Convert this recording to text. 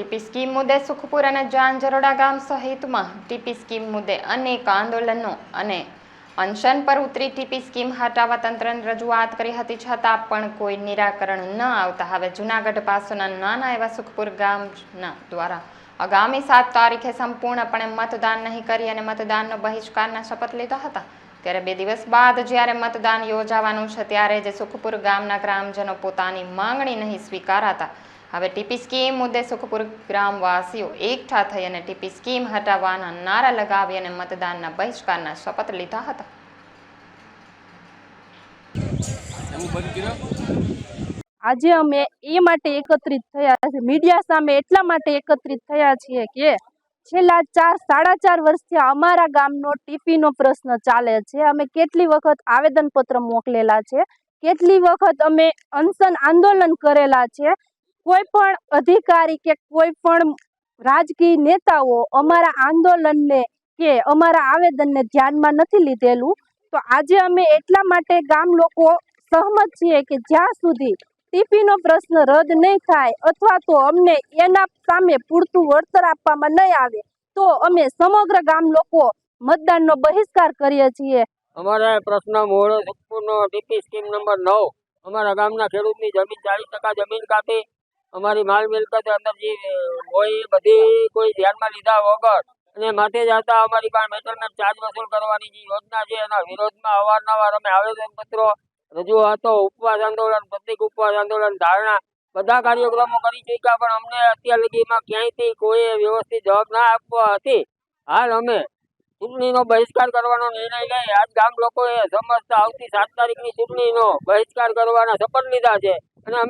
TP scheme મુદ્દે સુખપુર અને જાંજરોડા ગામ સહિતમાં ટીપી સ્કીમ મુદ્દે અનેક આંદોલનો અને અનશન પર ઉતરી ટીપી સ્કીમ હટાવવા તંત્રને રજૂઆત કરી હતી છતાં પણ કોઈ નિરાકરણ ન આવતા. હવે જૂનાગઢ પાસેના નાના એવા સુખપુર ગામના દ્વારા આગામી સાત તારીખે સંપૂર્ણપણે મતદાન નહીં કરી અને મતદાનનો બહિષ્કારના શપથ લીધા હતા. ત્યારે બે દિવસ બાદ જ્યારે મતદાન યોજાવાનું છે, ત્યારે જે સુખપુર ગામના ગ્રામજનો પોતાની માંગણી નહીં સ્વીકારાતા. હવે ટીપી સ્કીમ મુદ્દે સુખપુર ગ્રામવાસીઓ એકઠા થઈ અને ટીપી સ્કીમ હટાવવાના નારા લગાવી અને મતદાનના બહિષ્કારના શપથ લીધા હતા. આજે અમે એ માટે એકત્રિત થયા છે મીડિયા સામે એટલા માટે એકત્રિત થયા છીએ કે છેલ્લા ચાર, સાડા ચાર વર્ષથી અમારા ગામનો ટીપીનો પ્રશ્ન ચાલે છે. અમે કેટલી વખત આવેદનપત્ર મોકલેલા છે? કેટલી વખત અમે અનશન આંદોલન કરેલા છે? કોઈ પણ અધિકારી કે કોઈ પણ રાજકીય નેતાઓ અમારા આંદોલનને કે અમારા આવેદનને ધ્યાનમાં નથી લીધેલું, તો આજે અમે એટલા માટે ગામ લોકો સહમત છીએ કે જ્યાં સુધી ટીપીનો પ્રશ્ન રદ નહીં થાય અથવા તો અમને એના સામે પૂરતું વળતર આપવામાં નહીં આવે, તો અમે સમગ્ર ગામ લોકો મતદાનનો બહિષ્કાર કરીએ છીએ. અમારા પ્રશ્ન મોડો ડીપી સ્કીમ નંબર નવ. અમારા ગામના ખેડૂતની જમીન ચાલીસ ટકા જમીન કાપી અમારી માલ મિલકત અંદર જે હોય બધી કોઈ ધ્યાનમાં લીધા વગર અને માથે જતા અમારી પાસે મેટલમેન્ટ ચાર્જ વસૂલ કરવાની જે યોજના છે એના વિરોધમાં અવારનવાર અમે આવેદનપત્રો રજૂઆતો, ઉપવાસ આંદોલન પ્રતિક ઉપવાસ આંદોલન, ધારણા, બધા કાર્યક્રમો કરી ચૂક્યા, પણ અમને અત્યાર સુધીમાં ક્યાંયથી કોઈ વ્યવસ્થિત જવાબ ના આપવા હતી. હાલ અમે ચૂંટણીનો બહિષ્કાર કરવાનો નિર્ણય લઈ આજ ગામ લોકોએ સમજતા આવતી સાત તારીખની ચૂંટણીનો બહિષ્કાર કરવાના શપથ લીધા છે અને અમે